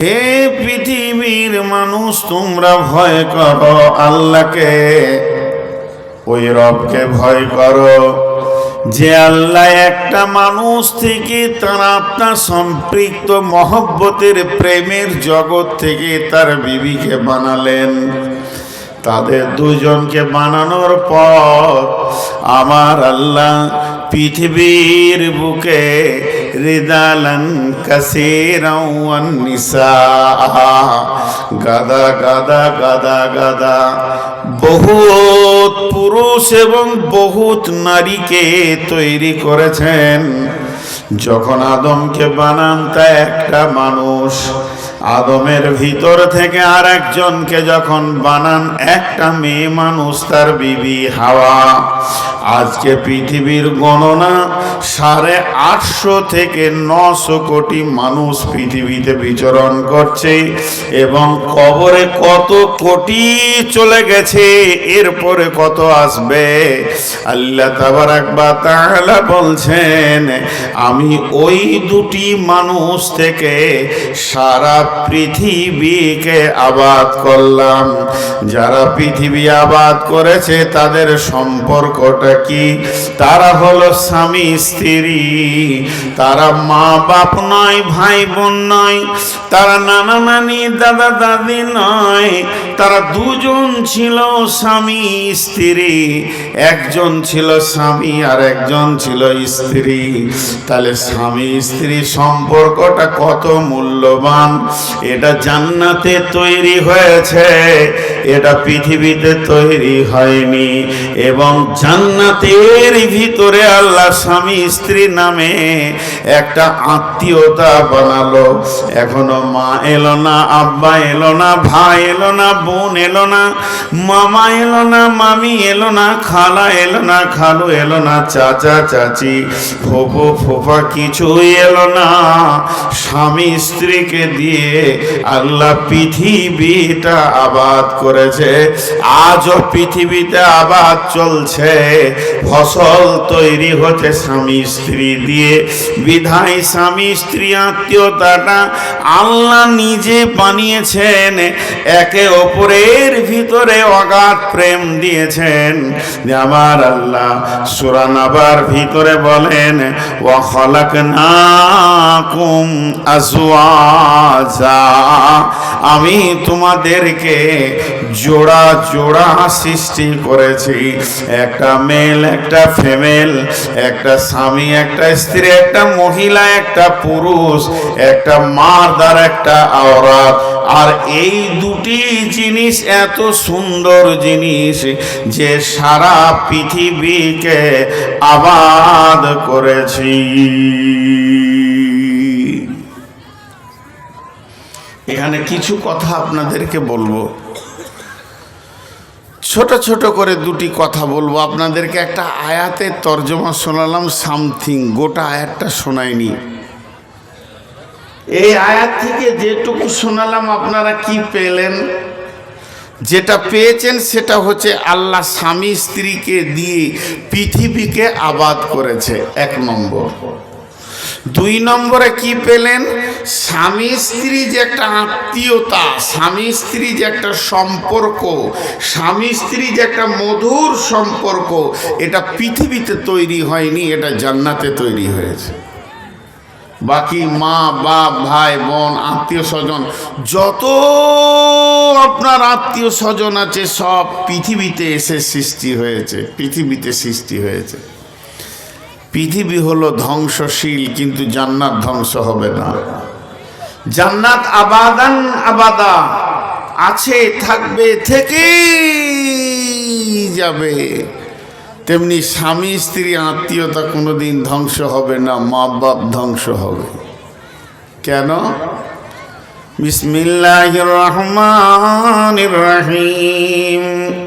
হে পৃথিবীর মানুষ, তোমরা ভয় করো আল্লাহকে। ওই রবকে ভয় করো যে আল্লাহ একটা মানুষ থেকে তার আপনার সম্পৃক্ত মহব্বতের প্রেমের জগৎ থেকে তার বিবিকে বানালেন। তাদের দুজনকে বানানোর পর আমার আল্লাহ পৃথিবীর বুকে রিদালান নিসা গাদা গাদা গাদা গাদা। বহুত পুরুষ এবং বহুত নারীকে তৈরি করেছেন। যখন আদমকে বানান তা একটা মানুষ। আদমের ভিতর থেকে আর একজনকে যখন বানান, একটা মেয়ে মানুষ তার বিবি হাওয়া। আজকে পৃথিবীর গণনা সাড়ে আটশো থেকে নশো কোটি মানুষ পৃথিবীতে বিচরণ করছে এবং কবরে কত কোটি চলে গেছে, এরপরে কত আসবে? আল্লাহ তাবার একবার তাআলা বলছেন, আমি ওই দুটি মানুষ থেকে সারা পৃথিবীকে আবাদ করলাম। যারা পৃথিবী আবাদ করেছে, তাদের সম্পর্কটা কি? তারা হলো স্বামী, স্ত্রী। তারা মা বাপ নয় ভাই বোন নয়। তারা নানা নানি দাদা দাদি নয়। তারা দুজন ছিল স্বামী, স্ত্রী। একজন ছিল স্বামী আর একজন ছিল স্ত্রী। তাহলে স্বামী, স্ত্রী সম্পর্কটা কত মূল্যবান? এটা জান্নাতে তৈরি হয়েছে। এটা পৃথিবীতে তৈরি হয়নি। এবং জান্নাতের ভিতরে আল্লাহ স্বামী, স্ত্রী নামে একটা আত্মীয়তা বানালো। এখনও মা এলো না, আব্বা এলো না, ভাই এলো না বোন এলো না, মামা এলো না, মামি এলো না, খালা এলো না, খালু এলো না, চাচা, চাচি, ফোফো, ফোফা কিছুই এলো না। স্বামী স্ত্রীকে দিয়ে আল্লাহ পৃথিবীটা আবাদ করেছে, আজও পৃথিবীতে আবাদ চলছে। ফসল তৈরি হচ্ছে স্বামী স্ত্রী দিয়ে। বিধায় স্বামী স্ত্রী আত্মীয়তাটা আল্লাহ নিজে বানিয়েছেন, একে অপরের ভিতরে অগাধ প্রেম দিয়েছেন। যে আমার আল্লাহ সুরানাবার ভিতরে বলেন ও খলাক নাকুম আজওয়াজা। আমি তোমাদেরকে জোড়া জোড়া সৃষ্টি করেছি। একটা মেল একটা ফিমেল একটা স্বামী, একটা স্ত্রী, একটা মহিলা, একটা পুরুষ, একটা মারদার একটা আওরাত। আর এই দুটি জিনিস, এত সুন্দর জিনিস যে সারা পৃথিবীকে আবাদ করেছি। এখানে কিছু কথা আপনাদেরকে বলব। ছোট ছোট করে দুটি কথা বলব। আপনাদেরকে একটা আয়াতের তর্জমা শোনালাম, সামথিং। গোটা আয়াতটা শোনায়নি এই আয়াত থেকে যেটুকু শোনালাম, আপনারা কি পেলেন? যেটা পেয়েছেন সেটা হচ্ছে আল্লাহ স্বামী স্ত্রীকে দিয়ে পৃথিবীকে আবাদ করেছে। এক নম্বর। দুই নম্বরে কি পেলেন? স্বামী স্ত্রী যে একটা আত্মীয়তা, স্বামী স্ত্রী যে একটা সম্পর্ক, স্বামী স্ত্রী যে একটা মধুর সম্পর্ক, এটা পৃথিবীতে তৈরি হয়নি, এটা জান্নাতে তৈরি হয়েছে। বাকি মা, বাপ, ভাই, বোন, আত্মীয় স্বজন, যত আপনার আত্মীয় স্বজন আছে, সব পৃথিবীতে এসে সৃষ্টি হয়েছে, পৃথিবীতে সৃষ্টি হয়েছে। পৃথিবী হলো ধ্বংসশীল, কিন্তু জান্নাত ধ্বংস হবে না। জান্নাত আবাদান আবাদা, আছে, থাকবে, থেকেই যাবে। তেমনি স্বামী স্ত্রী আত্মীয়তা কোনো দিন ধ্বংস হবে না মা বাপ ধ্বংস হবে। কেন? বিসমিল্লাহ রহমান রহিম।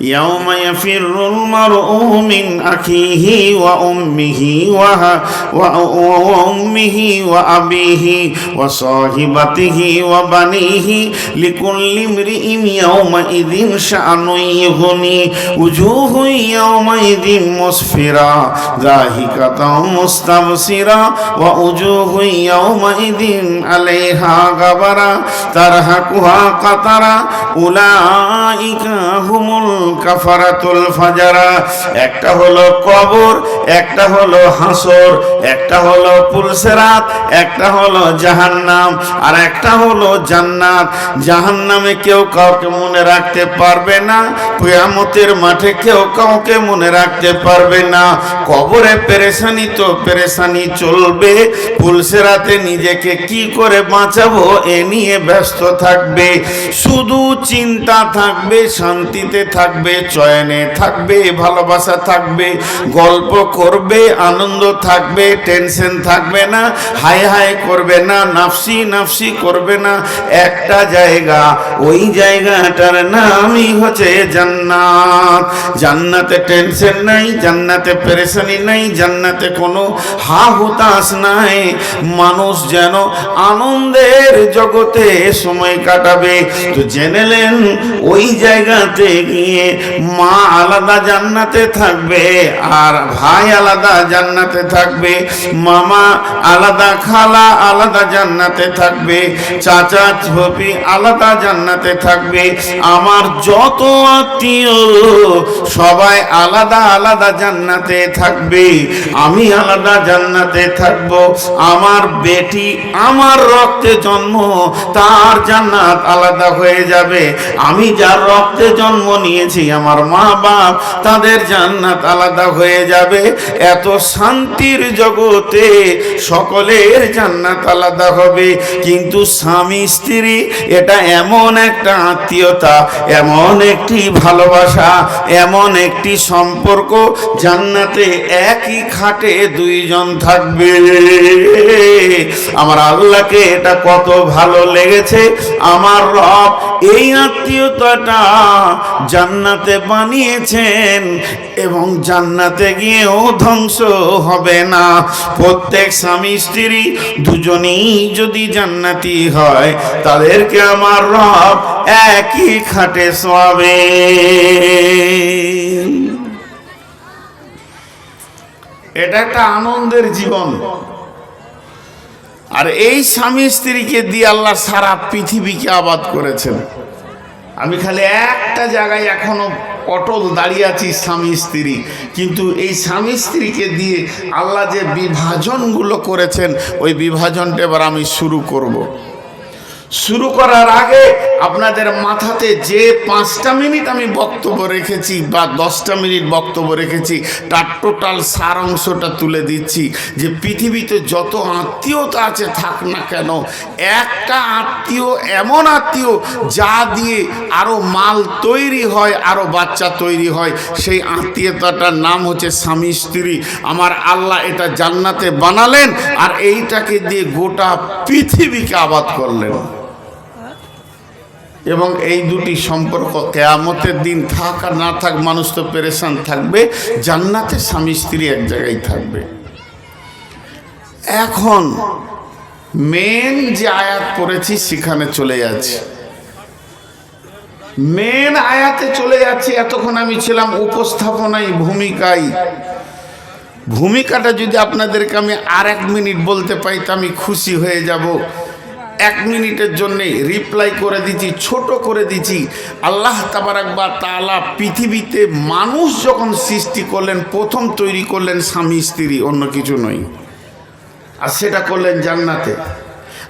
يوم يفر المرء من أخيه وأمه وه- و- وأمه وأبيه وصاحبته وبنيه لكل امرئ يومئذ شأن يغني وجوه يومئذ مسفرة ضاحكة مستبصرة ووجوه يومئذ عليها غبرة ترهقها قطرة أولئك هم কাফারাতুল ফাজারা, একটা হলো কবর, একটা হলো হাসর, একটা হলো পুলসেরাত, একটা হলো জাহান্নাম, আর একটা হলো জান্নাত। জাহান্নামে কেউ কাউকে মনে রাখতে পারবে না মাঠে কেউ কাউকে মনে রাখতে পারবে না। কবরে পেরেশানি তো পেরেশানি চলবে, পুলসেরাতে নিজেকে কি করে বাঁচাবো এ নিয়ে ব্যস্ত থাকবে। শুধু চিন্তা থাকবে, শান্তিতে থাকবে চয়নে থাকবে, ভালোবাসা থাকবে, গল্প করবে, আনন্দ থাকবে, টেনশন থাকবে না, হাই হাই করবে না, নাফসি নাফসি করবে না, একটা জায়গা, ওই জায়গাটার নামই হচ্ছে জান্নাত। জান্নাতে টেনশন নাই, জান্নাতে পেরেশানি নাই, জান্নাতে কোনো হা হুতাশ নাই। মানুষ যেন আনন্দের জগতে সময় কাটাবে। তো জেনেলেন ওই জায়গাতে গিয়ে মা আলাদা জান্নাতে থাকবে আর ভাই আলাদা জান্নাতে থাকবে, মামা আলাদা খালা আলাদা জান্নাতে থাকবে, চাচা ছবি আলাদা জান্নাতে থাকবে, আমার যত আত্মীয় সবাই আলাদা আলাদা জান্নাতে থাকবে, আমি আলাদা জান্নাতে থাকব, আমার বেটি আমার রক্তে জন্ম, তার জান্নাত আলাদা হয়ে যাবে, আমি যার রক্তে জন্ম নিয়েছি আমার মা বাপ তাদের জান্নাত আলাদা হয়ে যাবে। এত শান্তির জগতে সকলের জান্নাত আলাদা হবে। কিন্তু স্বামী, স্ত্রী, এটা এমন একটা আত্মীয়তা, এমন একটি ভালোবাসা, এমন একটি সম্পর্ক, জান্নাতে একই খাটে দুইজন থাকবে। আমার আল্লাহকে এটা কত ভালো লেগেছে। আমার রব এই আত্মীয়তাটা জান্নাতে বানিয়েছেন এবং জান্নাতে গিয়েও ধ্বংস হবে না। প্রত্যেক স্বামী স্ত্রী দুজনেই যদি জান্নাতি হয়, তাদেরকে আমার রব একই খাটে শোয়াবে। এটা একটা আনন্দের জীবন। আর এই স্বামী স্ত্রীকে দিয়ে আল্লাহ সারা পৃথিবীকে আবাদ করেছেন আমি খালি একটা জায়গায় এখনও অটল দাঁড়িয়ে আছি স্বামী স্ত্রী কিন্তু এই স্বামী স্ত্রীকে দিয়ে আল্লাহ যে বিভাজনগুলো করেছেন, ওই বিভাজনটা এবার আমি শুরু করব। শুরু করার আগে আপনাদের মাথাতে যে পাঁচটা মিনিট আমি বক্তব্য রেখেছি বা দশটা মিনিট বক্তব্য রেখেছি, তার টোটাল সার অংশটা তুলে দিচ্ছি যে পৃথিবীতে যত আত্মীয়তা আছে থাক না কেন, একটা আত্মীয় এমন আত্মীয় যা দিয়ে আরও মাল তৈরি হয় আরও বাচ্চা তৈরি হয়, সেই আত্মীয়তাটার নাম হচ্ছে স্বামী স্ত্রী। আমার আল্লাহ এটা জান্নাতে বানালেন আর এইটাকে দিয়ে গোটা পৃথিবীকে আবাদ করলেন। এবং এই দুটি সম্পর্ক কেয়ামতের দিন থাক আর না থাক, মানুষ তো পেরেশান থাকবে, জান্নাতে স্বামী স্ত্রী এক জায়গায় থাকবে। এখন মেন যে আয়াত পড়েছি সেখানে চলে যাচ্ছে। মেন আয়াতে চলে যাচ্ছি, এতক্ষণ আমি ছিলাম উপস্থাপনায়, ভূমিকায়। ভূমিকাটা যদি আপনাদেরকে আমি আর এক মিনিট বলতে পাই তো আমি খুশি হয়ে যাব। এক মিনিটের জন্যে রিপ্লাই করে দিচ্ছি, ছোট করে দিচ্ছি। আল্লাহ তাবারাকবা তালা পৃথিবীতে মানুষ যখন সৃষ্টি করলেন, প্রথম তৈরি করলেন স্বামী, স্ত্রী, অন্য কিছু নয়। আর সেটা করলেন জান্নাতে।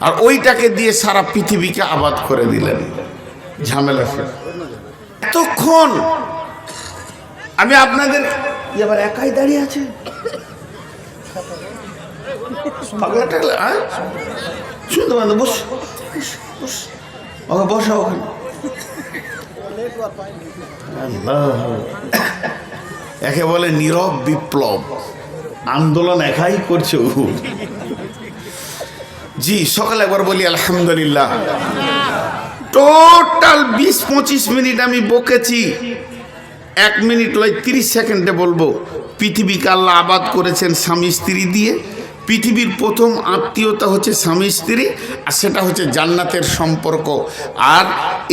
আর ওইটাকে দিয়ে সারা পৃথিবীকে আবাদ করে দিলেন। ঝামেলা এতক্ষণ আমি আপনাদের কি আবার একাই দাঁড়িয়ে আছে। ওকে বসা। একে বলে নীরব বিপ্লব। আন্দোলন একাই করছে জি, সকালে একবার বলি, আলহামদুলিল্লাহ। টোটাল বিশ, পঁচিশ মিনিট আমি বকেছি। এক মিনিট লয় তিরিশ সেকেন্ডে বলব, পৃথিবীকে আল্লাহ আবাদ করেছেন স্বামী স্ত্রী দিয়ে। পৃথিবীর প্রথম আত্মীয়তা হচ্ছে স্বামী স্ত্রী, আর সেটা হচ্ছে জান্নাতের সম্পর্ক। আর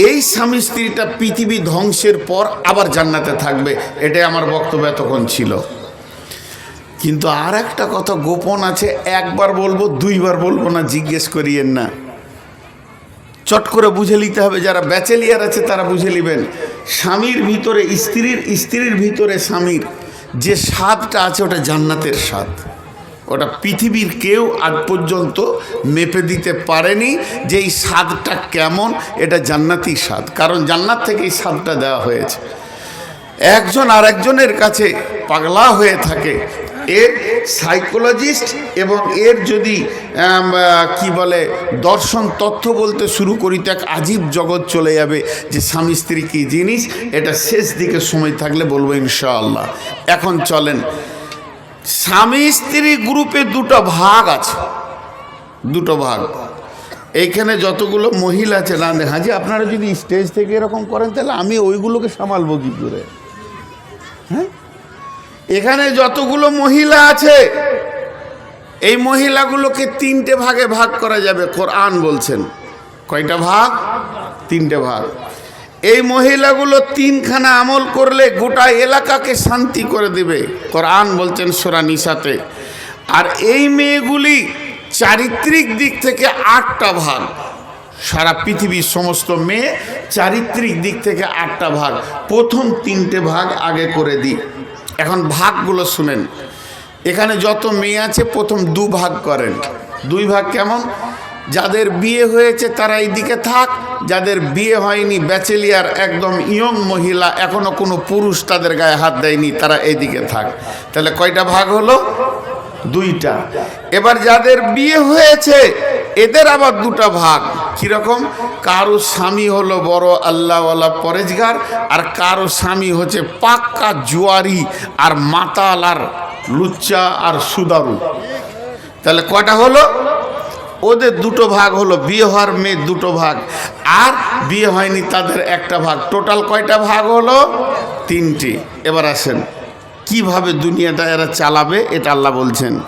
এই স্বামী স্ত্রীটা পৃথিবী ধ্বংসের পর আবার জান্নাতে থাকবে, এটাই আমার বক্তব্য এতক্ষণ ছিল। কিন্তু আর একটা কথা গোপন আছে, একবার বলব, দুইবার বলব না, জিজ্ঞেস করিয়েন না। চট করে বুঝে নিতে হবে, যারা ব্যাচেলিয়ার আছে তারা বুঝে নেবেন। স্বামীর ভিতরে, স্ত্রীর স্ত্রীর ভিতরে স্বামীর যে স্বাদটা আছে, ওটা জান্নাতের স্বাদ। ওটা পৃথিবীর কেউ আজ পর্যন্ত মেপে দিতে পারেনি যে এই স্বাদটা কেমন, এটা জান্নাতি স্বাদ। কারণ জান্নাত থেকে এই স্বাদটা দেওয়া হয়েছে। একজন আর একজনের কাছে পাগলা হয়ে থাকে। এর সাইকোলজিস্ট এবং এর যদি কি বলে, দর্শন তথ্য বলতে শুরু করি, তো এক আজীব জগৎ চলে যাবে যে স্বামী স্ত্রী কী জিনিস, এটা শেষ দিকে সময় থাকলে বলব ইনশাআল্লাহ। এখন চলেন স্বামী স্ত্রী গ্রুপে দুটো ভাগ আছে। দুটো ভাগ। এইখানে যতগুলো মহিলা আছে, না হাজি, আপনারা যদি স্টেজ থেকে এরকম করেন, তাহলে আমি ওইগুলোকে সামালবো কী করে? হ্যাঁ? এখানে যতগুলো মহিলা আছে, এই মহিলাগুলোকে তিনটে ভাগে ভাগ করা যাবে। কোরআন বলছেন। কয়টা ভাগ? তিনটে ভাগ। এই মহিলাগুলো তিনখানা আমল করলে গোটা এলাকাকে শান্তি করে দেবে। কোরআন বলছেন সোরা নিশাতে আর এই মেয়েগুলি চারিত্রিক দিক থেকে আটটা ভাগ। সারা পৃথিবীর সমস্ত মেয়ে চারিত্রিক দিক থেকে আটটা ভাগ। প্রথম তিনটে ভাগ আগে করে দিই। এখন ভাগগুলো শুনেন। এখানে যত মেয়ে আছে প্রথম দু ভাগ করেন। দুই ভাগ কেমন? যাদের বিয়ে হয়েছে তারা এইদিকে থাক, যাদের বিয়ে হয়নি ব্যাচেলিয়ার একদম ইয়ং মহিলা, এখনও কোনো পুরুষ তাদের গায়ে হাত দেয়নি, তারা এইদিকে থাক। তাহলে কয়টা ভাগ হলো? দুইটা। এবার যাদের বিয়ে হয়েছে, এদের আবার দুটা ভাগ। কীরকম? কারও স্বামী হলো বড় আল্লাহওয়ালা পরেজগার, আর কারও স্বামী হচ্ছে পাক্কা জুয়ারি আর মাতাল আর লুচ্চা আর সুদারু। তাহলে কটা হলো? ওদের দুটো ভাগ হলো বিয়ে হওয়ার মেয়ের দুটো ভাগ। আর বিয়ে হয়নি তাদের একটা ভাগ। টোটাল কয়টা ভাগ হলো? তিনটি। এবার আসেন, কীভাবে দুনিয়াটা এরা চালাবে এটা আল্লাহ বলছেন।